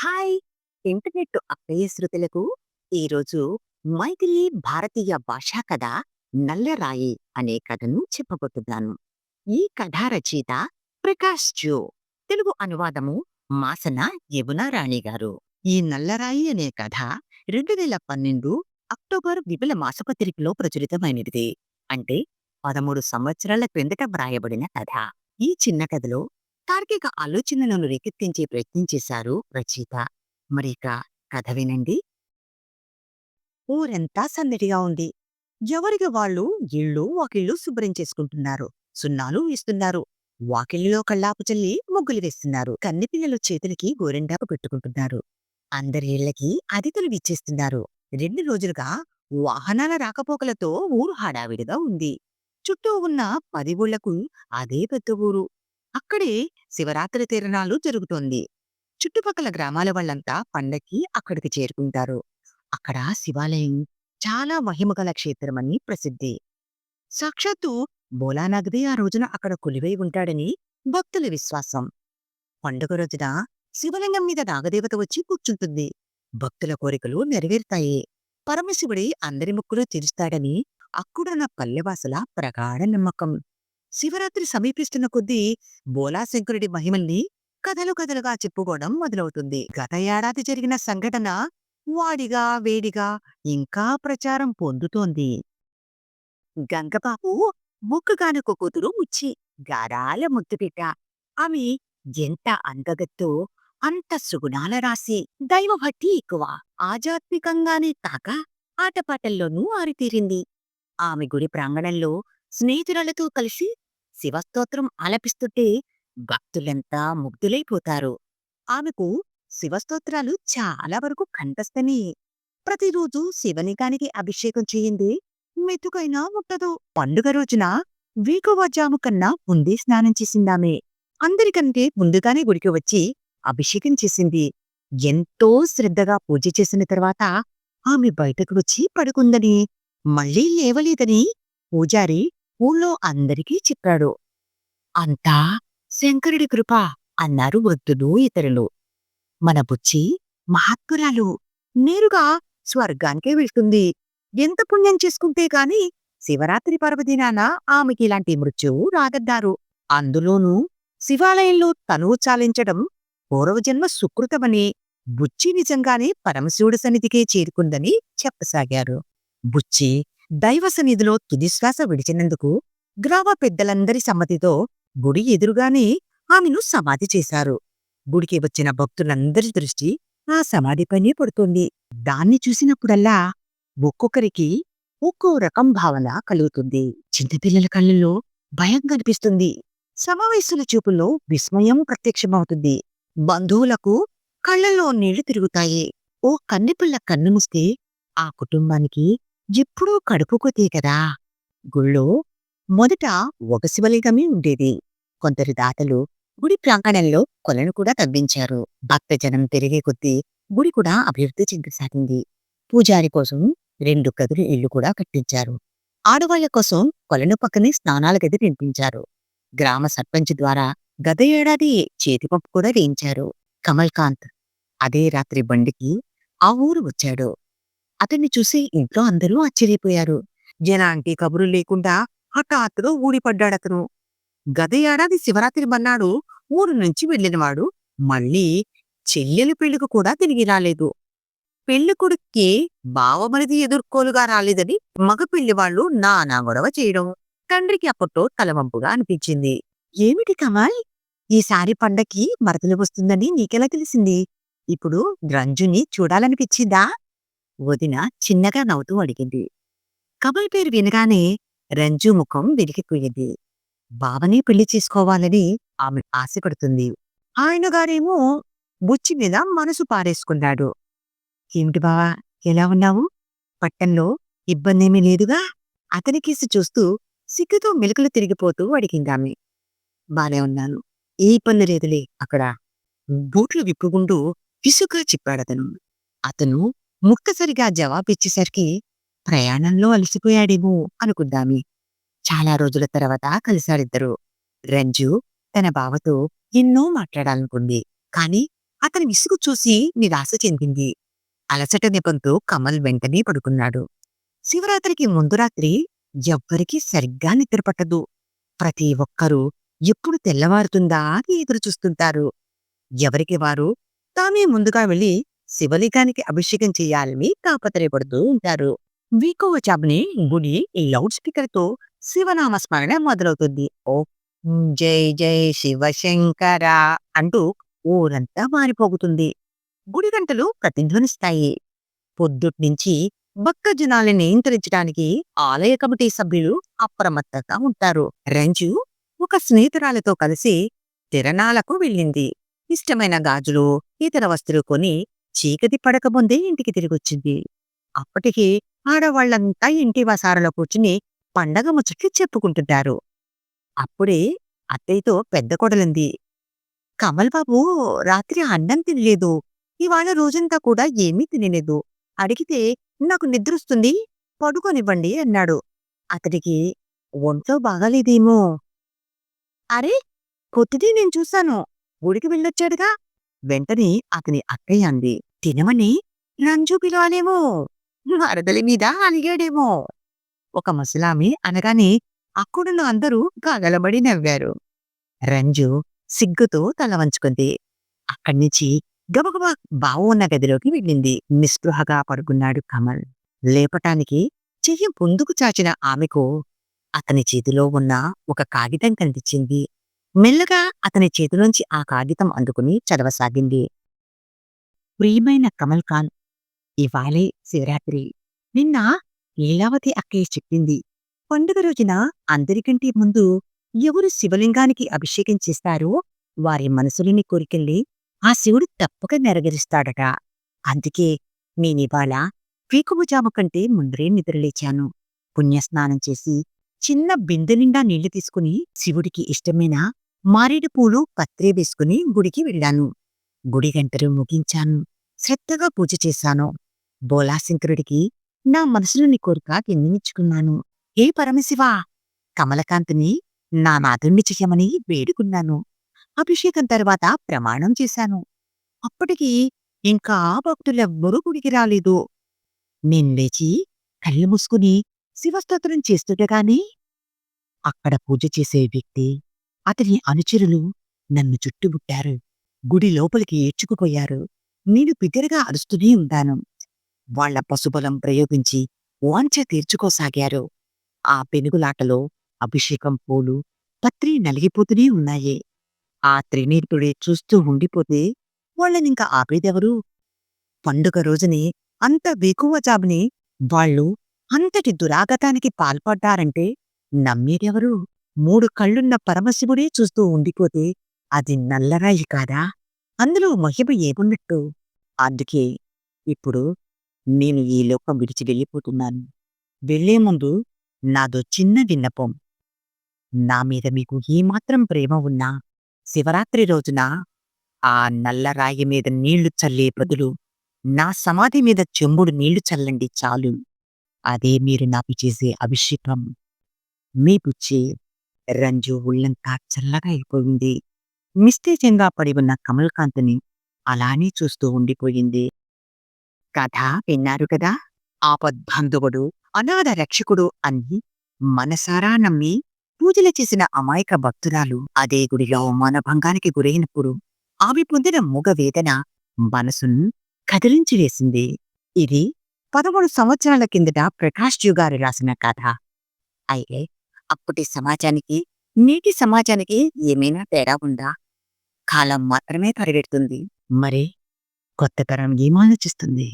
Hi! Internet అప్రయశ్రుతులకు ఈరోజు మైథిలి భారతీయ భాషా కథ 'నల్లరాయి' అనే కథను చెప్పబోతున్నాను. ఈ కథా రచయిత ప్రకాష్ జో. తెలుగు అనువాదము మాసన యమునారాణి గారు. ఈ 'నల్లరాయి' అనే కథ 2012 అక్టోబర్ విపుల మాసపత్రికలో ప్రచురితమైనది. అంటే 13 సంవత్సరాల క్రిందట వ్రాయబడిన కథ. ఈ చిన్న కథలో తార్కిక ఆలోచనలను రేకెత్తించే ప్రయత్నం చేశారు రచయిత. మరిక కథ వినండి. ఊరంతా సందడిగా ఉంది. ఎవరికి వాళ్ళు ఇళ్ళు, వాకిళ్ళు శుభ్రం చేసుకుంటున్నారు. సున్నాలు వేస్తున్నారు. వాకిళ్ళలో కళ్ళాపు చల్లి ముగ్గులు వేస్తున్నారు. కన్నెపిల్లలు చేతులకి గోరింటాకు పెట్టుకుంటున్నారు. అందరి ఇళ్ళకి అతిథులు విచ్చేస్తున్నారు. రెండు రోజులుగా వాహనాల రాకపోకలతో ఊరు హడావిడిగా ఉంది. చుట్టూ ఉన్న పది ఊళ్ళకు అదే పెద్ద ఊరు. అక్కడే శివరాత్రి తిరణాలు జరుగుతోంది. చుట్టుపక్కల గ్రామాల వాళ్ళంతా పండక్కి అక్కడికి చేరుకుంటారు. అక్కడ శివాలయం చాలా మహిమగల క్షేత్రమని ప్రసిద్ధి. సాక్షాత్తు భోలానాథుడే ఆ రోజున అక్కడ కొలివై ఉంటాడని భక్తుల విశ్వాసం. పండుగ రోజున శివలింగం మీద నాగదేవత వచ్చి కూర్చుంటుంది. భక్తుల కోరికలు నెరవేరుతాయి. పరమశివుడి అందరి ముక్కులు తీరుస్తాడని అక్కడున్న పల్లెవాసుల ప్రగాఢ నమ్మకం. శివరాత్రి సమీపిస్తున్న కొద్దీ బోలాశంకరుడి మహిమల్ని కథలు కథలుగా చెప్పుకోవడం మొదలవుతుంది. గత ఏడాది జరిగిన సంఘటన వాడిగా వేడిగా ఇంకా ప్రచారం పొందుతోంది. గంగబాబు ముక్కుగానొక కూతురు ముచ్చి గారాల ముద్దుబిడ్డ. ఆమె ఎంత అందగత్తో అంత సుగుణాల రాసి దైవభక్తి ఎక్కువ. ఆధ్యాత్మికంగానే కాక ఆటపాటల్లోనూ ఆరితీరింది ఆమె గుడి ప్రాంగణంలో స్నేహితురాలతో కలిసి శివస్తోత్రం ఆలపిస్తుంటే భక్తులంతా ముగ్ధులైపోతారు. ఆమెకు శివస్తోత్రాలు చాలా వరకు కంఠస్థమే. ప్రతిరోజు శివలింగానికి అభిషేకం చేయింది మెతుకైనా ముట్టదు. పండుగ రోజున వేకువజాము కన్నా ముందే స్నానం చేసిందామె. అందరికంటే ముందుగానే గుడికి వచ్చి అభిషేకం చేసింది. ఎంతో శ్రద్ధగా పూజ చేసిన తర్వాత ఆమె బయటకు వచ్చి పడుకుందని, మళ్ళీ లేవలేదని పూజారి ఊళ్ళో అందరికీ చెప్పాడు. అంతా శంకరుడి కృప అన్నారు వృద్ధులు ఇతరులు. మన బుచ్చి మహాత్మురాలు నేరుగా స్వర్గానికే వెళ్తుంది. ఎంత పుణ్యం చేసుకుంటే గాని శివరాత్రి పర్వదినాన ఆమెకి ఇలాంటి మృత్యువు రాదన్నారు. అందులోనూ శివాలయంలో తనువు చాలించడం పూర్వజన్మ సుకృతమని బుచ్చి నిజంగానే పరమశివుడి సన్నిధికే చేరుకుందని చెప్పసాగారు. బుచ్చి దైవసన్నిధిలో తుదిశ్వాస విడిచినందుకు గ్రామ పెద్దలందరి సమ్మతితో గుడి ఎదురుగానే ఆమెను సమాధి చేశారు. గుడికి వచ్చిన భక్తులందరి దృష్టి ఆ సమాధిపైనే పడుతోంది. దాన్ని చూసినప్పుడల్లా ఒక్కొక్కరికి ఒక్కో రకం భావన కలుగుతుంది. చిన్నపిల్లల కళ్ళల్లో భయం కనిపిస్తుంది. సమావేశుల చూపుల్లో విస్మయం ప్రత్యక్షమవుతుంది. బంధువులకు కళ్ళల్లో నీళ్ళు తిరుగుతాయి. ఓ కన్నెపిల్ల కన్నుమూస్తే ఆ కుటుంబానికి ఎప్పుడూ కడుపుకు కదా. గుళ్ళో మొదట ఒక శివలింగమే ఉండేది. కొందరు దాతలు గుడి ప్రాంగణంలో కొలను కూడా తవ్వించారు. భక్తజనం పెరిగే కొద్దీ గుడి కూడా అభివృద్ధి చెందసాగింది. పూజారి కోసం రెండు గదులు ఇళ్ళు కూడా కట్టించారు. ఆడవాళ్ళ కోసం కొలను పక్కనే స్నానాల గది నిర్మించారు. గ్రామ సర్పంచ్ ద్వారా గత ఏడాది చేతిపంపు కూడా వేయించారు. కమల్కాంత్ అదే రాత్రి బండికి ఆ ఊరు వచ్చాడు. అతన్ని చూసి ఇంట్లో అందరూ ఆశ్చర్యపోయారు. జనానికి కబురు లేకుండా హఠాత్తుగా ఊడిపడ్డాడతను. గత ఏడాది శివరాత్రి మన్నాడు ఊరు నుంచి వెళ్ళినవాడు మళ్ళీ చెల్లెలు పెళ్ళికి కూడా తిరిగి రాలేదు. పెళ్ళికొడుక్కి బావమరిది ఎదుర్కోలుగా రాలేదని మగ పెళ్ళివాళ్ళు నానా గొడవ చేయడం తండ్రికి అప్పట్లో తలవంపుగా అనిపించింది. ఏమిటి కమల్ ఈసారి పండక్కి మరదలు వస్తుందని నీకెలా తెలిసింది? ఇప్పుడు రంజుని చూడాలనిపించిందా? వదిన చిన్నగా నవ్వుతూ అడిగింది. కమల్ పేరు వినగానే రంజు ముఖం వెలిగిపోయింది. బావనే పెళ్ళి చేసుకోవాలని ఆమె ఆశపడుతుంది. ఆయనగారేమో బుచ్చి మీద మనసు పారేసుకున్నాడు. ఏమిటి బావా ఎలా ఉన్నావు? పట్టంలో ఇబ్బందేమీ లేదుగా? అతనికేసి చూస్తూ సిగ్గుతో మెలికలు తిరిగిపోతూ అడిగిందామె. బానే ఉన్నాను. ఏ ఇబ్బంది లేదులే అక్కడ. బూట్లు విప్పుకుంటూ విసుగ్గా చెప్పాడతను. అతను ముక్కసరిగా జవాబిచ్చేసరికి ప్రయాణంలో అలసిపోయాడేమో అనుకుందామి. చాలా రోజుల తర్వాత కలిశారిద్దరూ. రంజు తన బావతో ఎన్నో మాట్లాడాలనుకుంది. కాని అతని విసుగు చూసి నిరాశ చెందింది. అలసట నెపంతో కమల్ వెంటనే పడుకున్నాడు. శివరాత్రికి ముందు రాత్రి ఎవ్వరికీ సరిగ్గా నిద్రపట్టదు ప్రతి ఒక్కరూ ఎప్పుడు తెల్లవారుతుందా అని ఎదురుచూస్తుంటారు. ఎవరికి వారు? తామే ముందుగా వెళ్ళి శివలింగానికి అభిషేకం చేయాలని తాపత్రయపడుతూ ఉంటారు. వీకోవ చాబ్ని గుడి లౌడ్ స్పీకర్తో శివనామ స్మరణ మొదలవుతుంది. ఓ జై జై శివశంకర అంటూ ఊరంతా మారిపోగుతుంది. గుడి గంటలు ప్రతిధ్వనిస్తాయి. పొద్దుట్నుంచి భక్త జనాల్ని నియంత్రించడానికి ఆలయ కమిటీ సభ్యులు అప్రమత్తంగా ఉంటారు. రంజు ఒక స్నేహితురాలతో కలిసి తిరణాలకు వెళ్ళింది. ఇష్టమైన గాజులు ఇతర వస్తువులు కొని చీకటి పడకముందే ఇంటికి తిరిగొచ్చింది. అప్పటికి ఆడవాళ్ళంతా ఇంటి వసారలో కూర్చుని పండగ ముచ్చట్లు చెప్పుకుంటుంటారు అప్పుడే అత్తయ్యతో పెద్ద కొడలింది. కమల్ బాబు రాత్రి అన్నం తినలేదు. ఇవాళ రోజంతా కూడా ఏమీ తినలేదు. అడిగితే నాకు నిద్రొస్తుంది పడుకోనివ్వండి అన్నాడు. అతడికి ఒంట్లో బాగాలేదేమో. అరే కొద్దిది నేను చూశాను. గుడికి వెళ్ళొచ్చాడుగా. వెంటనే అతని అక్కయ్య అంది తినమని? రంజు పిలవలేమో. అరదలి మీద అలిగాడేమో. ఒక ముసలామి అనగానే అక్కడున్న అందరూ గగలబడి నవ్వారు. రంజు సిగ్గుతో తల వంచుకుంది. అక్కడ్నుంచి గబగబా బావు ఉన్న గదిలోకి వెళ్ళింది. నిస్పృహగా పడుకున్నాడు కమల్. లేపటానికి చెయ్యి ముందుకు చాచిన ఆమెకు అతని చేతిలో ఉన్న ఒక కాగితం కనిపించింది. మెల్లగా అతని చేతిలోంచి ఆ కాగితం అందుకుని చదవసాగింది. ప్రియమైన కమల్ ఖాన్ ఇవాళే శివరాత్రి. నిన్న లీలావతి అక్కయ్య చెప్పింది. పండుగ రోజున అందరికంటే ముందు ఎవరు శివలింగానికి అభిషేకం చేస్తారో వారి మనసులని కోరికెళ్ళి ఆ శివుడు తప్పక నెరవేరుస్తాడట. అందుకే నేనివాళ పీకుముజాము కంటే ముందరే నిద్రలేచాను పుణ్యస్నానం చేసి చిన్న బిందె నిండా నీళ్ళు తీసుకుని శివుడికి ఇష్టమైన మారేడు పూలు వేసుకుని గుడికి వెళ్ళాను. గుడి గంటలు ముగించాను. శ్రద్ధగా పూజ చేశాను. బోలాశంకరుడికి నా మనసులోని కోరిక విన్నవించుకున్నాను ఏ పరమశివా! కమలకాంతిని నా నాథుణ్ణి చెయ్యమని వేడుకున్నాను. అభిషేకం తర్వాత ప్రమాణం చేశాను. అప్పటికి ఇంకా భక్తులెవ్వరూ గుడికి రాలేదు. నేను లేచి కళ్ళు మూసుకుని శివస్తోత్రం చేస్తుండగానే అక్కడ పూజ చేసే వ్యక్తి అతని అనుచరులు నన్ను చుట్టుముట్టారు. గుడి లోపలికి ఏడ్చుకుపోయారు. నేను బిగ్గరగా అరుస్తూనే ఉంటాను. వాళ్ళ పశుబలం ప్రయోగించి వాంఛ తీర్చుకోసాగారు. ఆ పెనుగులాటలో అభిషేకం పూలు పత్రి నలిగిపోతూనే ఉన్నాయి. ఆ త్రినేత్రుడే చూస్తూ ఉండిపోతే వాళ్ళనింక ఆపేదెవరు? పండుగ రోజుని అంత వేకువ జాబుని వాళ్ళు అంతటి దురాగతానికి పాల్పడ్డారంటే నమ్మేదెవరు? మూడు కళ్ళున్న పరమశివుడే చూస్తూ ఉండిపోతే అది నల్లరాయి కాదా? అందులో మహిమ ఏమున్నట్టు? అందుకే ఇప్పుడు నేను ఈ లోకం విడిచి వెళ్ళిపోతున్నాను. వెళ్ళే ముందు నాదో చిన్న విన్నపం. నా మీద మీకు ఏమాత్రం ప్రేమ ఉన్నా శివరాత్రి రోజున ఆ నల్లరాయి మీద నీళ్ళు చల్లే బదులు నా సమాధి మీద చెంబుడు నీళ్ళు చల్లండి చాలు. అదే మీరు నాకు చేసే అభిషేకం. మీ పుచ్చి రంజు ఒళ్ళంతా చల్లగా అయిపోయింది. నిస్తేజంగా పడి ఉన్న కమల్కాంత్ని అలానే చూస్తూ ఉండిపోయింది. కథ విన్నారు కదా! ఆపద్బాంధవుడు అనాథ రక్షకుడు అని మనసారా నమ్మి పూజలు చేసిన అమాయక భక్తురాలు అదే గుడిలో అవమానభంగానికి గురైనప్పుడు ఆమె పొందిన ముగ వేదన మనసును కదిలించి వేసింది. ఇది పదమూడు సంవత్సరాల కిందట ప్రకాష్ జూ గారు రాసిన కథ. అయితే అప్పటి సమాజానికి నేటి సమాజానికి ఏమైనా తేడా ఉందా? కాలం మాత్రమే పరిగెడుతుంది. మరి కొత్త తరం ఏం ఆలోచిస్తుంది?